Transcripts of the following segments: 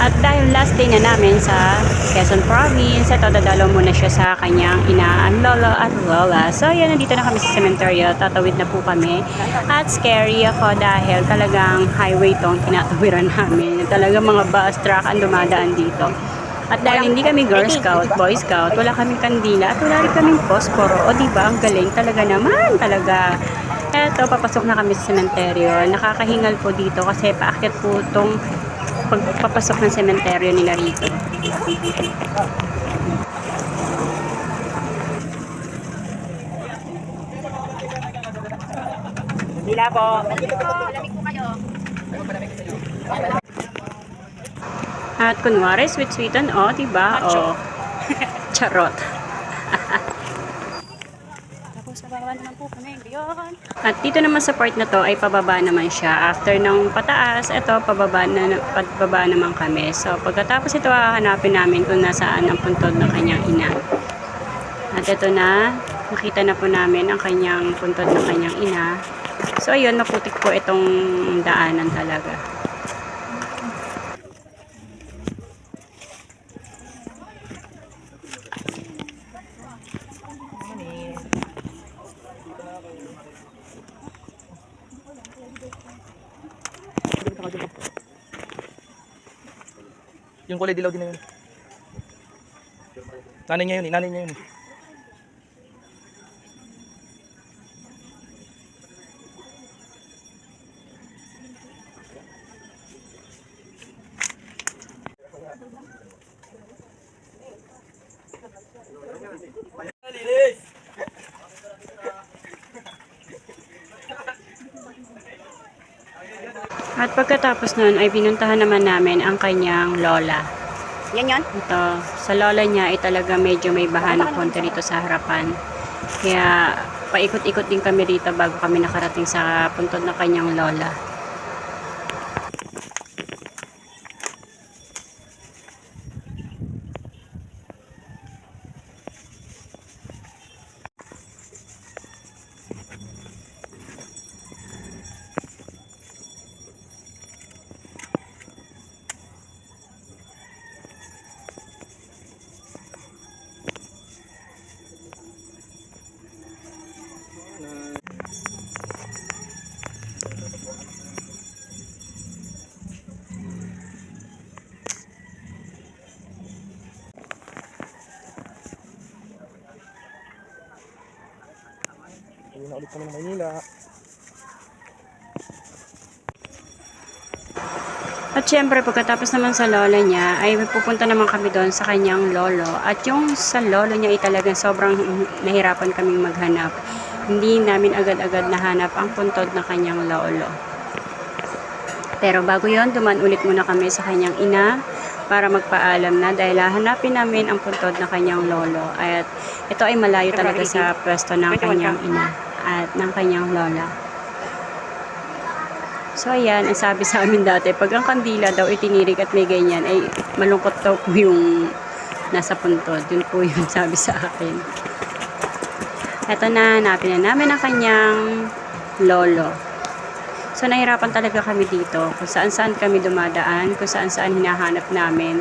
At dahil last day na namin sa Quezon Province, ito dadalaw muna siya sa kanyang ina, ang lolo at lola. So yan, nandito na kami sa cemetery, tatawid na po kami. At scary ako dahil talagang highway tong kinatawiran namin. Talagang mga bus truck ang dumadaan dito. At dahil hindi kami Girl Scout, Boy Scout, wala kaming kandila at wala rin kaming posporo. O diba, ang galing talaga naman, talaga. Eto, papasok na kami sa sementeryo. Nakakahingal po dito kasi paakyat po itong pagpapasok ng sementeryo nila rito. Hila po. At kunwari, sweet-sweetan, o, diba? O, charot. Tapos, pababa naman po kami. Yun. At dito naman sa part na to ay pababa naman siya. After ng pataas, ito pababa, na, pababa naman kami. So pagkatapos ito hahanapin namin kung nasaan ang puntod ng kanyang ina. At ito na, nakita na po namin ang kanyang puntod ng kanyang ina. So ayun, maputik po itong daanan talaga. Yung kulay dilaw din na yun. Nanay niya yun eh, nanay niya yun eh. At pagkatapos nun ay pinuntahan naman namin ang kanyang lola. Yan yun? Ito, sa lola niya ay talaga medyo may baha ng konti rito sa harapan. Kaya paikot-ikot din kami rito bago kami nakarating sa puntod ng kanyang lola. Uwi na ulit kami ng Maynila. At syempre, pagkatapos naman sa lola niya, ay pupunta naman kami doon sa kanyang lolo. At yung sa lolo niya ay talagang sobrang nahirapan kaming maghanap. Hindi namin agad-agad nahanap ang puntod ng kanyang lolo. Pero bago yon duman ulit muna kami sa kanyang ina para magpaalam na dahil hahanapin namin ang puntod ng kanyang lolo. At ito ay malayo talaga sa pwesto ng kanyang ina at ng kanyang lola. So ayan, ang sabi sa amin dati, pag ang kandila daw itinirik at may ganyan, ay malungkot daw po yung nasa puntod. Yun po yung sabi sa akin. Eto na, hanapin na namin ang kanyang lolo. So nahirapan talaga kami dito, kung saan saan kami dumadaan, kung saan saan hinahanap namin,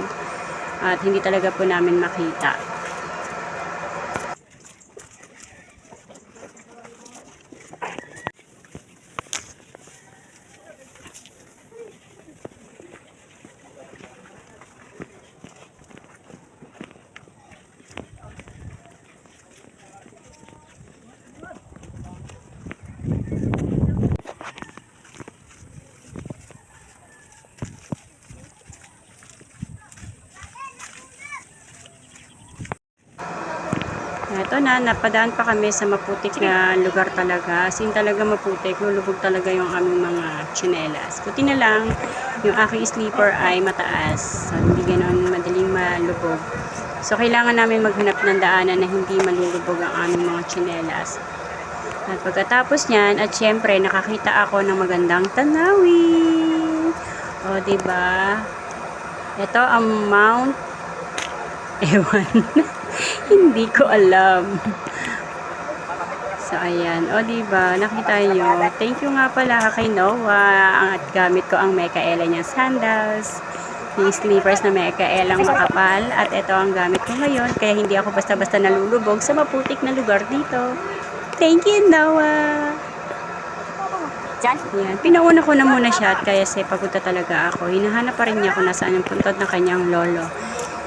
at hindi talaga po namin makita. Ito na, napadaan pa kami sa maputik na lugar talaga. As talaga maputik, lulubog talaga yung aming mga tsinelas. Buti na lang, yung aking sleeper ay mataas. So, hindi ganun madaling malubog. So, kailangan namin maghanap ng daanan na hindi malulubog ang aming mga tsinelas. At pagkatapos niyan, at syempre, nakakita ako ng magandang tanawin. O, ba? Ito ang Mount Ewan. Hindi ko alam. So, ayan. O, diba? Nakita nyo. Thank you nga pala kay Noah. At gamit ko ang Mecha Ella niyang sandals. yung slippers na may kaelang makapal. At ito ang gamit ko ngayon, kaya hindi ako basta-basta nalulubog sa maputik na lugar dito. Thank you, Noah! Diyan? Yan. Pinauna ko na muna siya at kaya say pagod na talaga ako. Hinahanap pa rin niya kung nasaan yung puntod ng kanyang lolo.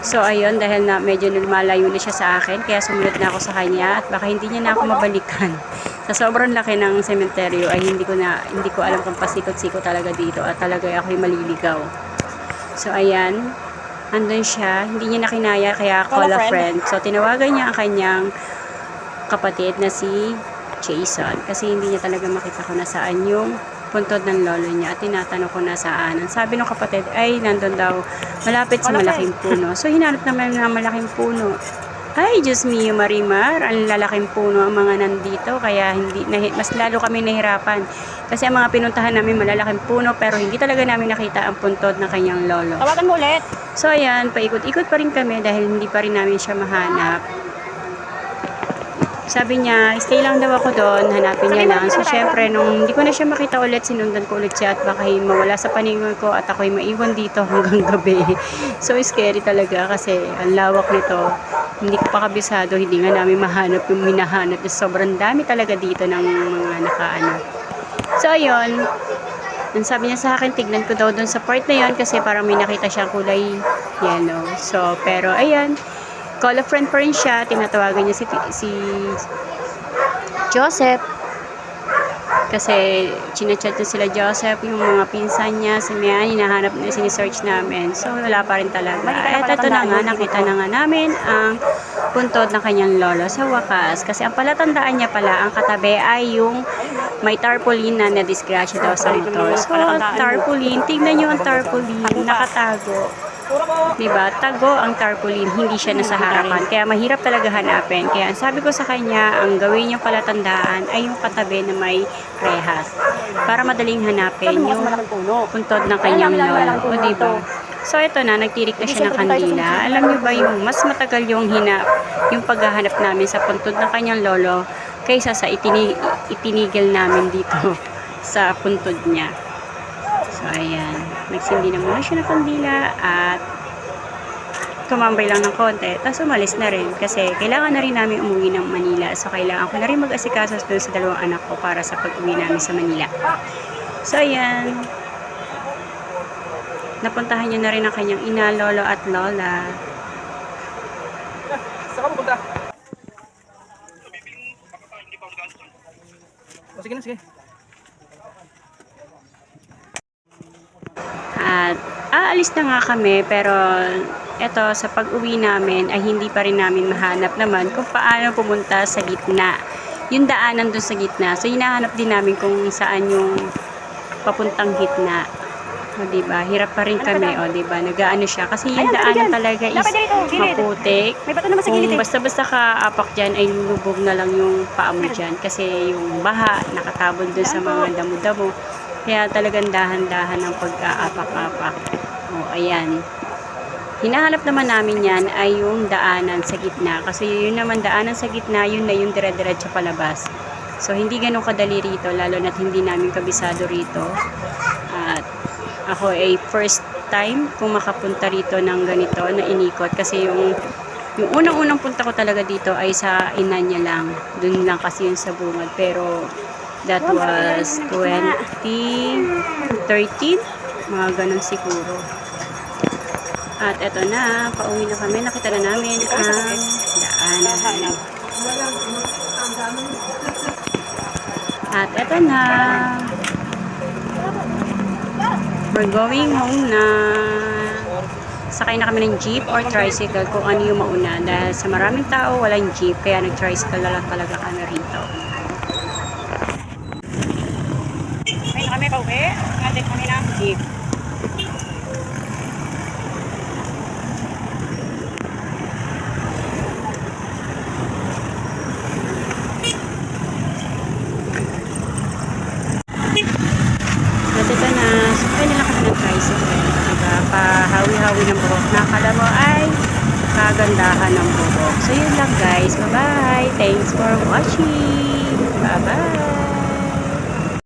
So ayun, dahil na medyo lumalayo na siya sa akin, kaya sumunod na ako sa kanya at baka hindi niya na ako mabalikan. Sa sobrang laki ng sementeryo ay hindi ko na hindi ko alam kung pasikot-sikot talaga dito at talaga ako'y maliligaw. So ayan, andun siya, hindi niya nakinaya kaya call a friend. So tinawagan niya ang kanyang kapatid na si Jason kasi hindi niya talaga makita kung nasaan yung puntod ng lolo niya at tinatanong ko nasaan. Ang sabi ng kapatid ay nandun daw malapit sa malaking puno. So hinanap naman ng malaking puno. Ay, Diyos mio Marimar, ang lalaking puno ang mga nandito kaya hindi mas lalo kami nahirapan. Kasi ang mga pinuntahan namin malalaking puno pero hindi talaga namin nakita ang puntod ng kanyang lolo. Tawagan mo ulit. So ayan, paikot-ikot pa rin kami dahil hindi pa rin namin siya mahanap. Sabi niya, stay lang daw ako doon, hanapin niya lang. So syempre, nung hindi ko na siya makita ulit, sinundan ko ulit siya at baka mawala sa paningon ko at ako'y maiwan dito hanggang gabi. So scary talaga kasi ang lawak nito. Hindi ko pa kabisado, hindi nga namin mahanap yung minahanap. Sobrang dami talaga dito ng mga nakaano. So ayun, ang sabi niya sa akin, tignan ko daw doon sa part na yon kasi parang may nakita siyang kulay yellow. So, pero ayan, call a friend pa rin siya. Tinatawagan niya si, si Joseph. Kasi chinachat niya sila Joseph, yung mga pinsan niya, si Mian, hinahanap na sinisearch namin. So, wala pa rin talaga. At ito na nga, nakita na nga namin ang puntod ng kanyang lolo sa wakas. Kasi ang palatandaan niya pala, ang katabi ay yung may tarpaulin na na-disgrasya daw sa motor. So, tarpaulin, tignan niyo ang tarpaulin, nakatago. Diba? Tago ang tarpaulin, hindi siya nasa harapan. Kaya mahirap talaga hanapin. Kaya ang sabi ko sa kanya, ang gawin niyang palatandaan ay yung katabi na may rehas. Para madaling hanapin yung puntod ng kanyang lolo. O diba? So ito na, nagtirik na siya ng kandila. Alam niyo ba yung mas matagal yung hinap, yung paghahanap namin sa puntod ng kanyang lolo kaysa sa itini, itinigil namin dito sa puntod niya. So, ayan. Nagsindi na muna siya ng kandila at tumambay lang ng konti. Tapos umalis na rin kasi kailangan na rin namin umuwi ng Manila. So, kailangan ko na rin mag-asikaso doon sa dalawang anak ko para sa pag-uwi namin sa Manila. So, ayan. Napuntahan niya na rin ang kanyang ina, lolo at lola. Saan ka pupunta? Sige na, sige. At aalis na nga kami pero eto sa pag-uwi namin ay hindi pa rin namin mahanap naman kung paano pumunta sa gitna. Yung daanan doon sa gitna. So hinahanap din namin kung saan yung papuntang gitna. O diba? Hirap pa rin kami. O diba? Nagaano siya. Kasi yung daanan talaga is gilid. maputik. Kung eh. basta-basta ka apak dyan ay lulubog na lang yung paa mo dyan. Kasi yung baha nakatabon dun sa mga damo-damo. Kaya talagang dahan-dahan ang pag-aapak-apak. O, ayan. Hinahanap naman namin yan ay yung daanan sa gitna. Kasi yun naman daanan sa gitna, yun na yung dire-diretso palabas. So, hindi ganun kadali rito, lalo na't hindi namin kabisado rito. At ako ay first time kung makapunta rito ng ganito na inikot. Kasi yung yung unang-unang punta ko talaga dito ay sa ina niya lang. Doon lang kasi yun sa bungad. Pero that was 2013. Mga ganun siguro. At eto na, pauwi na kami. Nakita na namin ang daanan. At eto na. We're going home na. Sakay na kami ng jeep or tricycle kung ano yung mauna. Dahil sa maraming tao, walang jeep. Kaya nag-tricycle na lang talaga kami rito. Kami pa uwi. Ngayon kami ng Jeep.